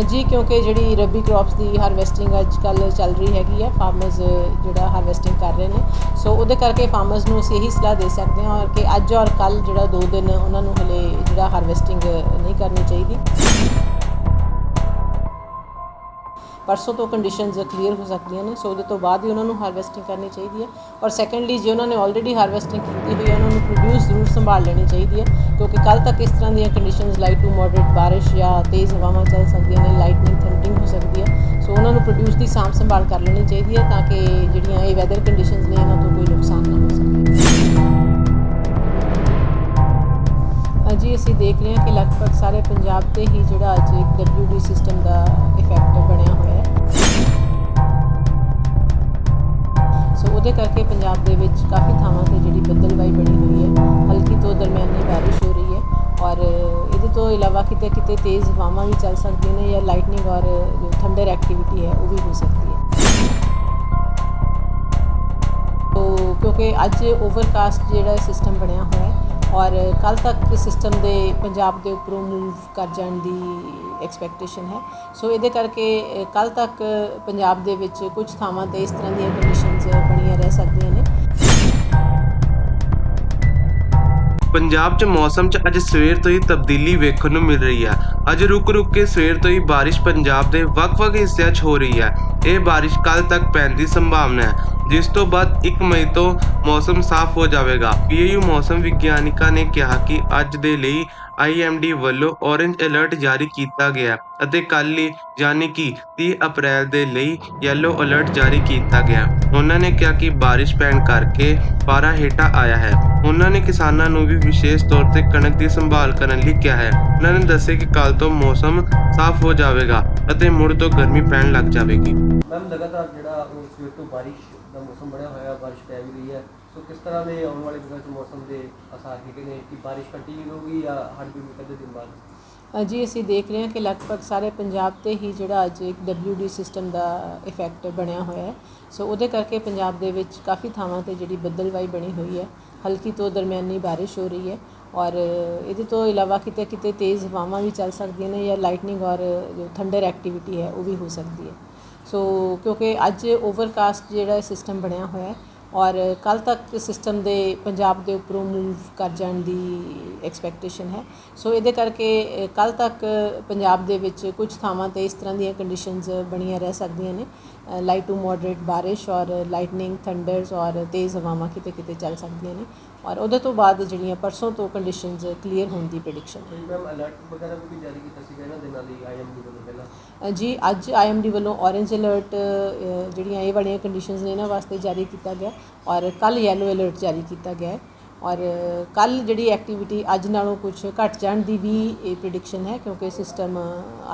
ਜੀ, ਕਿਉਂਕਿ ਜਿਹੜੀ ਰਬੀ ਕ੍ਰੌਪਸ ਦੀ ਹਾਰਵੈਸਟਿੰਗ ਅੱਜ ਕੱਲ ਚੱਲ ਰਹੀ ਹੈਗੀ ਹੈ, ਫਾਰਮਰਸ ਜਿਹੜਾ ਹਾਰਵੈਸਟਿੰਗ ਕਰ ਰਹੇ ਨੇ। ਸੋ ਉਹਦੇ ਕਰਕੇ ਫਾਰਮਰਸ ਨੂੰ ਅਸੀਂ ਇਹੀ ਸਲਾਹ ਦੇ ਸਕਦੇ ਹਾਂ ਔਰ ਕਿ ਅੱਜ ਔਰ ਕੱਲ ਜਿਹੜਾ ਦੋ ਦਿਨ ਉਹਨਾਂ ਨੂੰ ਹਲੇ ਜਿਹੜਾ ਹਾਰਵੈਸਟਿੰਗ ਨਹੀਂ ਕਰਨੀ ਚਾਹੀਦੀ। ਪਰਸੋਂ ਤੋਂ ਕੰਡੀਸ਼ਨਸ ਕਲੀਅਰ ਹੋ ਸਕਦੀਆਂ ਨੇ, ਸੋ ਉਹਦੇ ਤੋਂ ਬਾਅਦ ਹੀ ਉਹਨਾਂ ਨੂੰ ਹਾਰਵੈਸਟਿੰਗ ਕਰਨੀ ਚਾਹੀਦੀ ਹੈ। ਔਰ ਸੈਕੰਡਲੀ ਜੇ ਉਹਨਾਂ ਨੇ ਆਲਰੇਡੀ ਹਾਰਵੈਸਟਿੰਗ ਕੀਤੀ ਹੋਈ ਹੈ, ਉਹਨਾਂ ਨੂੰ ਪ੍ਰੋਡਿਊਸ ਜ਼ਰੂਰ ਸੰਭਾਲ ਲੈਣੀ ਚਾਹੀਦੀ ਹੈ, ਕਿਉਂਕਿ ਕੱਲ ਤੱਕ ਇਸ ਤਰ੍ਹਾਂ ਦੀਆਂ ਕੰਡੀਸ਼ਨਸ ਲਾਈਟ ਟੂ ਮੋਡਰੇਟ ਬਾਰਿਸ਼ ਜਾਂ ਤੇਜ਼ ਹਵਾਵਾਂ ਚੱਲ ਸਕਦੀਆਂ ਨੇ ਲਾਈਟਨਿੰਗ ਥੰਡਰਿੰਗ ਹੋ ਸਕਦੀ ਹੈ। ਸੋ ਉਹਨਾਂ ਨੂੰ ਪ੍ਰੋਡਿਊਸ ਦੀ ਸਾਂਭ ਸੰਭਾਲ ਕਰ ਲੈਣੀ ਚਾਹੀਦੀ ਹੈ, ਤਾਂ ਕਿ ਜਿਹੜੀਆਂ ਇਹ ਵੈਦਰ ਕੰਡੀਸ਼ਨਸ ਨੇ, ਇਹਨਾਂ ਤੋਂ ਕੋਈ ਨੁਕਸਾਨ ਨਾ ਹੋ ਸਕੇ। ਅ, ਅਸੀਂ ਦੇਖ ਰਹੇ ਹਾਂ ਕਿ ਲਗਭਗ ਸਾਰੇ ਪੰਜਾਬ ਤੇ ਹੀ ਜਿਹੜਾ ਅੱਜ ਇੱਕ WD ਸਿਸਟਮ ਦਾ ਇਫੈਕਟ ਬਣਿਆ ਹੋਇਆ ਹੈ। ਸੋ ਉਹਦੇ ਕਰਕੇ ਪੰਜਾਬ ਦੇ ਵਿੱਚ ਕਾਫੀ ਥਾਵਾਂ ਤੇ ਜਿਹੜੀ ਬੱਦਲਵਾਈ ਬਣੀ ਹੋਈ ਹੈ। ਹਲਕੀ ਤੋਂ ਦਰਮਿਆਨੀ ਬਾਰਿਸ਼ ਹੋ ਰਹੀ ਹੈ ਔਰ ਇਹਦੇ ਤੋਂ ਇਲਾਵਾ ਕਿਤੇ ਕਿਤੇ ਤੇਜ਼ ਹਵਾਵਾਂ ਵੀ ਚੱਲ ਸਕਦੀਆਂ ਨੇ ਜਾਂ ਲਾਈਟਨਿੰਗ ਔਰ ਜੋ ਥੰਡਰ ਐਕਟੀਵਿਟੀ ਹੈ ਉਹ ਵੀ ਹੋ ਸਕਦੀ ਹੈ। ਕਿਉਂਕਿ ਅੱਜ ਓਵਰਕਾਸਟ ਜਿਹੜਾ ਸਿਸਟਮ ਬਣਿਆ ਹੋਇਆ ਹੈ ਔਰ ਕੱਲ ਤੱਕ ਸਿਸਟਮ ਦੇ ਪੰਜਾਬ ਦੇ ਉੱਪਰੋਂ ਮੂਵ ਕਰ ਜਾਣ ਦੀ ਐਕਸਪੈਕਟੇਸ਼ਨ ਹੈ। ਸੋ ਇਹਦੇ ਕਰਕੇ ਕੱਲ ਤੱਕ ਪੰਜਾਬ ਦੇ ਵਿੱਚ ਕੁਝ ਥਾਵਾਂ ਤੇ ਇਸ ਤਰ੍ਹਾਂ ਦੀਆਂ ਕੰਡੀਸ਼ਨਸ ਬਣੀਆਂ ਰਹਿ ਸਕਦੀਆਂ ਨੇ। ਪੰਜਾਬ 'ਚ ਮੌਸਮ 'ਚ ਅੱਜ ਸਵੇਰ ਤੋਂ ਹੀ ਤਬਦੀਲੀ ਵੇਖਣ ਨੂੰ ਮਿਲ ਰਹੀ ਹੈ। ਅੱਜ ਰੁਕ-ਰੁਕ ਕੇ ਸਵੇਰ ਤੋਂ ਹੀ ਬਾਰਿਸ਼ ਪੰਜਾਬ ਦੇ ਵੱਖ-ਵੱਖ ਹਿੱਸਿਆਂ 'ਚ ਹੋ ਰਹੀ ਹੈ। ਇਹ ਬਾਰਿਸ਼ ਕੱਲ ਤੱਕ ਪੈਣ ਦੀ ਸੰਭਾਵਨਾ ਹੈ। ਜਿਸ ਤੋਂ ਬਾਅਦ 1 ਮਈ ਤੋਂ ਮੌਸਮ ਸਾਫ਼ ਹੋ ਜਾਵੇਗਾ। ਪੀਏਯੂ ਮੌਸਮ ਵਿਗਿਆਨਿਕਾਂ ਨੇ ਕਿਹਾ ਕਿ ਅੱਜ ਦੇ ਲਈ ਆਈਐਮਡੀ ਵੱਲੋਂ ਔਰੇਂਜ ਅਲਰਟ ਜਾਰੀ ਕੀਤਾ ਗਿਆ ਅਤੇ ਕੱਲ੍ਹ ਲਈ ਯਾਨੀ ਕਿ 30 ਅਪ੍ਰੈਲ ਦੇ ਲਈ ਯੈਲੋ ਅਲਰਟ ਜਾਰੀ ਕੀਤਾ ਗਿਆ। ਉਹਨਾਂ ਨੇ ਕਿਹਾ ਕਿ ਬਾਰਿਸ਼ ਪੈਣ ਕਰਕੇ ਪਾਰਾ ਹੇਠਾਂ ਆਇਆ ਹੈ। ਉਹਨਾਂ ਨੇ ਕਿਸਾਨਾਂ ਨੂੰ ਵੀ ਵਿਸ਼ੇਸ਼ ਤੌਰ ਤੇ ਕਣਕ ਦੀ ਸੰਭਾਲ ਕਰਨ ਲਈ ਕਿਹਾ ਹੈ। ਉਹਨਾਂ ਨੇ ਦੱਸਿਆ ਕਿ ਕੱਲ ਤੋਂ ਮੌਸਮ ਸਾਫ਼ ਹੋ ਜਾਵੇਗਾ ਅਤੇ ਮੁੜ ਤੋਂ ਗਰਮੀ ਪੈਣ ਲੱਗ ਜਾਵੇਗੀ। ਮੈਮ ਲਗਾਤਾਰ ਜਿਹੜਾ ਸਵੇਰ ਤੋਂ ਬਾਰਿਸ਼ ਦਾ ਮੌਸਮ ਬਣਿਆ ਹੋਇਆ, ਬਾਰਿਸ਼ ਪੈ ਰਹੀ ਹੈ ਸੋ ਕਿਸ ਤਰ੍ਹਾਂ ਦੇ ਆਉਣ ਵਾਲੇ ਦਿਨਾਂ 'ਚ ਮੌਸਮ ਦੇ ਅਸਾਰ ਹੈਗੇ ਨੇ? ਕਿ ਬਾਰਿਸ਼ ਕੰਟੀਨਿਊ ਹੋਊਗੀ ਜਾਂ ਹਟ ਜੂਗੀ ਕਦੇ ਦਿਨ ਬਾਅਦ ਜੀ ਅਸੀਂ ਦੇਖ ਰਹੇ ਹਾਂ ਕਿ ਲਗਭਗ ਸਾਰੇ ਪੰਜਾਬ ਤੇ ਹੀ ਜਿਹੜਾ ਅੱਜ ਇੱਕ WD ਸਿਸਟਮ ਦਾ ਇਫੈਕਟ ਬਣਿਆ ਹੋਇਆ ਹੈ। ਸੋ ਉਹਦੇ ਕਰਕੇ ਪੰਜਾਬ ਦੇ ਵਿੱਚ ਕਾਫੀ ਥਾਵਾਂ ਤੇ ਜਿਹੜੀ ਬੱਦਲਵਾਈ ਬਣੀ ਹੋਈ ਹੈ। ਹਲਕੀ ਤੋਂ ਦਰਮਿਆਨੀ ਬਾਰਿਸ਼ ਹੋ ਰਹੀ ਹੈ ਔਰ ਇਹਦੇ ਤੋਂ ਇਲਾਵਾ ਕਿਤੇ ਕਿਤੇ ਤੇਜ਼ ਹਵਾਵਾਂ ਵੀ ਚੱਲ ਸਕਦੀਆਂ ਨੇ ਜਾਂ ਲਾਈਟਨਿੰਗ ਔਰ ਜੋ ਥੰਡਰ ਐਕਟੀਵਿਟੀ ਹੈ ਉਹ ਵੀ ਹੋ ਸਕਦੀ ਹੈ। ਸੋ ਕਿਉਂਕਿ ਅੱਜ ਓਵਰਕਾਸਟ ਜਿਹੜਾ ਸਿਸਟਮ ਬਣਿਆ ਹੋਇਆ ਹੈ ਔਰ ਕੱਲ ਤੱਕ ਸਿਸਟਮ ਦੇ ਪੰਜਾਬ ਦੇ ਉੱਪਰੋਂ ਮੂਵ ਕਰ ਜਾਣ ਦੀ ਐਕਸਪੈਕਟੇਸ਼ਨ ਹੈ। ਸੋ ਇਹਦੇ ਕਰਕੇ ਕੱਲ ਤੱਕ ਪੰਜਾਬ ਦੇ ਵਿੱਚ ਕੁਝ ਥਾਵਾਂ ਤੇ ਇਸ ਤਰ੍ਹਾਂ ਦੀਆਂ ਕੰਡੀਸ਼ਨਸ ਬਣੀਆਂ ਰਹਿ ਸਕਦੀਆਂ ਨੇ। ਲਾਈਟ ਟੂ ਮੋਡਰੇਟ ਬਾਰਿਸ਼ ਔਰ ਲਾਈਟਨਿੰਗ ਥੰਡਰਸ ਔਰ ਤੇਜ਼ ਹਵਾਵਾਂ ਕਿਤੇ ਕਿਤੇ ਚੱਲ ਸਕਦੀਆਂ ਨੇ ਔਰ ਉਹਦੇ ਤੋਂ ਬਾਅਦ ਜਿਹੜੀਆਂ ਪਰਸੋਂ ਤੋਂ ਕੰਡੀਸ਼ਨਸ ਕਲੀਅਰ ਹੋਣ ਦੀ ਪ੍ਰੈਡਿਕਸ਼ਨ ਹੈ। ਮੈਮ ਅਲਰਟ ਵਗੈਰਾ ਵੀ ਜਾਰੀ ਕੀਤਾ ਸੀਗਾ ਇਹਨਾਂ ਦਿਨਾਂ ਲਈ ਆਈਐਮਡੀ ਵੱਲੋਂ ਪਹਿਲਾਂ? ਜੀ ਅੱਜ ਆਈਐਮਡੀ ਵੱਲੋਂ ਔਰੇਂਜ ਅਲਰਟ ਜਿਹੜੀਆਂ ਇਹ ਵਾਲੀਆਂ ਕੰਡੀਸ਼ਨਸ ਨੇ ਇਹਨਾਂ ਵਾਸਤੇ ਜਾਰੀ ਕੀਤਾ ਗਿਆ ਔਰ ਕੱਲ ਯੈਲੋ ਅਲਰਟ ਜਾਰੀ ਕੀਤਾ ਗਿਆ ਹੈ ਔਰ ਕੱਲ ਜਿਹੜੀ ਐਕਟੀਵਿਟੀ ਅੱਜ ਨਾਲੋਂ ਕੁਝ ਘਟ ਜਾਣ ਦੀ ਵੀ ਇਹ ਪ੍ਰੈਡਿਕਸ਼ਨ ਹੈ ਕਿਉਂਕਿ ਸਿਸਟਮ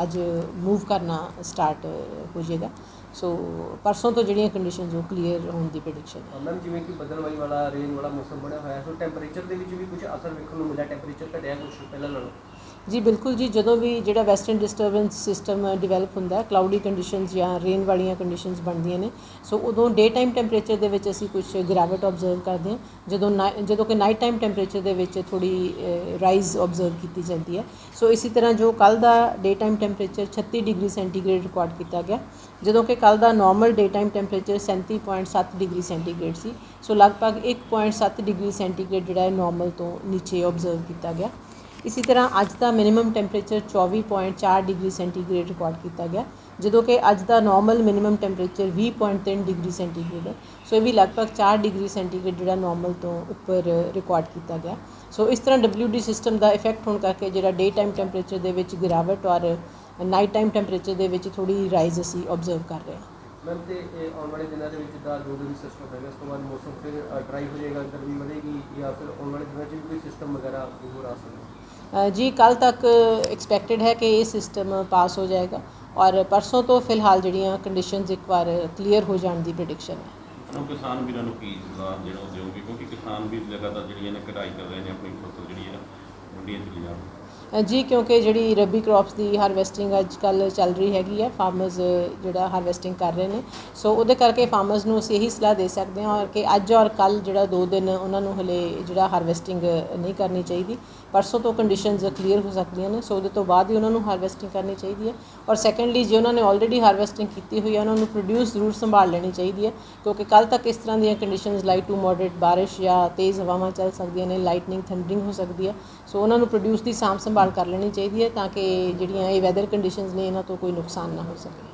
ਅੱਜ ਮੂਵ ਕਰਨਾ ਸਟਾਰਟ ਹੋ ਜਾਏਗਾ। ਸੋ ਪਰਸੋਂ ਤੋਂ ਜਿਹੜੀਆਂ ਕੰਡੀਸ਼ਨਸ ਉਹ ਕਲੀਅਰ ਹੋਣ ਦੀ ਪ੍ਰੈਡਿਕਸ਼ਨ ਹੈ। ਮੈਮ ਜਿਵੇਂ ਕਿ ਬੱਦਲਵਾਈ ਵਾਲਾ ਰੇਨ ਵਾਲਾ ਮੌਸਮ ਬਣਿਆ ਹੋਇਆ, ਸੋ ਟੈਂਪਰੇਚਰ ਦੇ ਵਿੱਚ ਵੀ ਕੁਝ ਅਸਰ ਵੇਖਣ ਨੂੰ ਮਿਲਿਆ? ਟੈਂਪਰੇਚਰ ਘਟਿਆ ਕੁਝ ਪਹਿਲਾਂ ਨਾਲੋਂ? ਜੀ, ਬਿਲਕੁਲ ਜੀ, ਜਦੋਂ ਵੀ ਜਿਹੜਾ ਵੈਸਟਰਨ ਡਿਸਟਰਬੈਂਸ ਸਿਸਟਮ ਡਿਵੈਲਪ ਹੁੰਦਾ ਹੈ ਕਲਾਉਡੀ ਕੰਡੀਸ਼ਨਸ ਜਾਂ ਰੇਨ ਵਾਲੀਆਂ ਕੰਡੀਸ਼ਨਸ ਬਣਦੀਆਂ ਨੇ ਸੋ ਉਦੋਂ ਡੇ ਟਾਈਮ ਟੈਂਪਰੇਚਰ ਦੇ ਵਿੱਚ ਅਸੀਂ ਕੁਝ ਗ੍ਰੈਵਿਟ ਆਬਜ਼ਰਵ ਕਰਦੇ ਹਾਂ, ਜਦੋਂ ਨਾ- ਜਦੋਂ ਕਿ ਨਾਈਟ ਟਾਈਮ ਟੈਂਪਰੇਚਰ ਦੇ ਵਿੱਚ ਥੋੜੀ ਰਾਈਜ਼ ਆਬਜ਼ਰਵ ਕੀਤੀ ਜਾਂਦੀ ਹੈ ਸੋ ਇਸੇ ਤਰ੍ਹਾਂ ਜੋ ਕੱਲ ਦਾ day time temperature 36 degree centigrade record ਕੀਤਾ ਗਿਆ, ਜਦੋਂ ਕਿ ਕੱਲ ਦਾ normal day time temperature 37.7 degree centigrade ਸੀ ਸੋ ਲਗਭਗ 1.7 ਡਿਗਰੀ ਸੈਂਟੀਗ੍ਰੇਡ ਜਿਹੜਾ ਹੈ ਨਾਰਮਲ ਤੋਂ ਨੀਚੇ ਆਬਜ਼ਰਵ ਕੀਤਾ ਗਿਆ ਇਸੇ ਤਰ੍ਹਾਂ ਅੱਜ ਦਾ minimum temperature 24.4 degree centigrade record ਕੀਤਾ ਗਿਆ, ਜਦੋਂ ਕਿ ਅੱਜ ਦਾ normal minimum temperature 20.3 degree centigrade ਹੈ। ਸੋ ਇਹ ਵੀ ਲਗਭਗ 4 ਡਿਗਰੀ ਸੈਂਟੀਗ੍ਰੇਡ ਜਿਹੜਾ ਨਾਰਮਲ ਤੋਂ ਉੱਪਰ ਰਿਕਾਰਡ ਕੀਤਾ ਗਿਆ। ਸੋ ਇਸ ਤਰ੍ਹਾਂ WD ਸਿਸਟਮ ਦਾ ਇਫੈਕਟ ਹੋਣ ਕਰਕੇ ਜਿਹੜਾ ਡੇ ਟਾਈਮ ਟੈਂਪਰੇਚਰ ਦੇ ਵਿੱਚ ਗਿਰਾਵਟ ਔਰ ਨਾਈਟ ਟਾਈਮ ਟੈਂਪਰੇਚਰ ਦੇ ਵਿੱਚ ਥੋੜੀ ਰਾਈਜ਼ ਅਸੀਂ ਆਬਜ਼ਰਵ ਕਰ ਰਹੇ ਹਾਂ। ਮੈਮ ਤੇ ਆਉਣ ਵਾਲੇ ਦਿਨਾਂ ਦੇ ਵਿੱਚ ਜਿੱਦਾਂ ਦੋ ਦਿਨ ਸਿਸਟਮ ਹੈਗਾ ਉਸ ਤੋਂ ਬਾਅਦ ਮੌਸਮ ਫਿਰ ਡਰਾਈ ਹੋ ਜਾਏਗਾ, ਗਰਮੀ ਵਧੇਗੀ ਜਾਂ ਫਿਰ ਆਉਣ ਵਾਲੇ ਦਿਨਾਂ 'ਚ ਵੀ ਕੋਈ ਸਿਸਟਮ ਵਗੈਰਾ ਹੋਰ ਆ ਸਕਦਾ। ਜੀ ਕੱਲ ਤੱਕ ਐਕਸਪੈਕਟਡ ਹੈ ਕਿ ਇਹ ਸਿਸਟਮ ਪਾਸ ਹੋ ਜਾਏਗਾ ਔਰ ਪਰਸੋਂ ਤੋਂ ਫਿਲਹਾਲ ਜਿਹੜੀਆਂ ਕੰਡੀਸ਼ਨਸ ਇੱਕ ਵਾਰ ਕਲੀਅਰ ਹੋ ਜਾਣ ਦੀ ਪ੍ਰੈਡਿਕਸ਼ਨ ਹੈ। ਕਿਸਾਨ ਵੀਰਾਂ ਨੂੰ ਕੀ ਸਲਾਹ ਜਿਹੜਾ ਉਹ ਦਿਓਗੇ ਕਿਉਂਕਿ ਕਿਸਾਨ ਵੀ ਲਗਾਤਾਰ ਜਿਹੜੀਆਂ ਨੇ ਕਢਾਈ ਕਰ ਰਹੇ ਨੇ ਆਪਣੀ ਫਸਲ ਜਿਹੜੀ ਹੈ ਮੰਡੀਆਂ 'ਚ ਲਿਜਾ ਰਹੇ ਅ, ਜੀ ਕਿਉਂਕਿ ਜਿਹੜੀ ਰਬੀ ਕ੍ਰੌਪਸ ਦੀ ਹਾਰਵੈਸਟਿੰਗ ਅੱਜ ਕੱਲ ਚੱਲ ਰਹੀ ਹੈਗੀ ਹੈ ਫਾਰਮਰਸ ਜਿਹੜਾ ਹਾਰਵੈਸਟਿੰਗ ਕਰ ਰਹੇ ਨੇ। ਸੋ ਉਹਦੇ ਕਰਕੇ ਫਾਰਮਰਸ ਨੂੰ ਅਸੀਂ ਇਹੀ ਸਲਾਹ ਦੇ ਸਕਦੇ ਹਾਂ ਔਰ ਕਿ ਅੱਜ ਔਰ ਕੱਲ ਜਿਹੜਾ ਦੋ ਦਿਨ ਉਹਨਾਂ ਨੂੰ ਹਲੇ ਜਿਹੜਾ ਹਾਰਵੈਸਟਿੰਗ ਨਹੀਂ ਕਰਨੀ ਚਾਹੀਦੀ। ਪਰਸੋਂ ਤੋਂ ਕੰਡੀਸ਼ਨਸ ਕਲੀਅਰ ਹੋ ਸਕਦੀਆਂ ਨੇ, ਸੋ ਉਹਦੇ ਤੋਂ ਬਾਅਦ ਹੀ ਉਹਨਾਂ ਨੂੰ ਹਾਰਵੈਸਟਿੰਗ ਕਰਨੀ ਚਾਹੀਦੀ ਹੈ। ਔਰ ਸੈਕੰਡਲੀ ਜੇ ਉਹਨਾਂ ਨੇ ਆਲਰੇਡੀ ਹਾਰਵੈਸਟਿੰਗ ਕੀਤੀ ਹੋਈ ਹੈ, ਉਹਨਾਂ ਨੂੰ ਪ੍ਰੋਡਿਊਸ ਜ਼ਰੂਰ ਸੰਭਾਲ ਲੈਣੀ ਚਾਹੀਦੀ ਹੈ, ਕਿਉਂਕਿ ਕੱਲ ਤੱਕ ਇਸ ਤਰ੍ਹਾਂ ਦੀਆਂ ਕੰਡੀਸ਼ਨਸ ਲਾਈਟ ਟੂ ਮੋਡਰੇਟ ਬਾਰਿਸ਼ ਜਾਂ ਤੇਜ਼ ਹਵਾਵਾਂ ਚੱਲ ਸਕਦੀਆਂ ਨੇ ਲਾਈਟਨਿੰਗ ਥੰਡਰਿੰਗ ਹੋ ਸਕਦੀ ਹੈ। ਸੋ ਉਹਨਾਂ ਨੂੰ ਪ੍ਰੋਡਿਊਸ ਦੀ ਸਾਂਭ ਸੰਭਾਲ ਕਰ ਲੈਣੀ ਚਾਹੀਦੀ ਹੈ, ਤਾਂ ਕਿ ਜਿਹੜੀਆਂ ਇਹ ਵੈਦਰ ਕੰਡੀਸ਼ਨਸ ਨੇ, ਇਹਨਾਂ ਤੋਂ ਕੋਈ ਨੁਕਸਾਨ ਨਾ ਹੋ ਸਕੇ।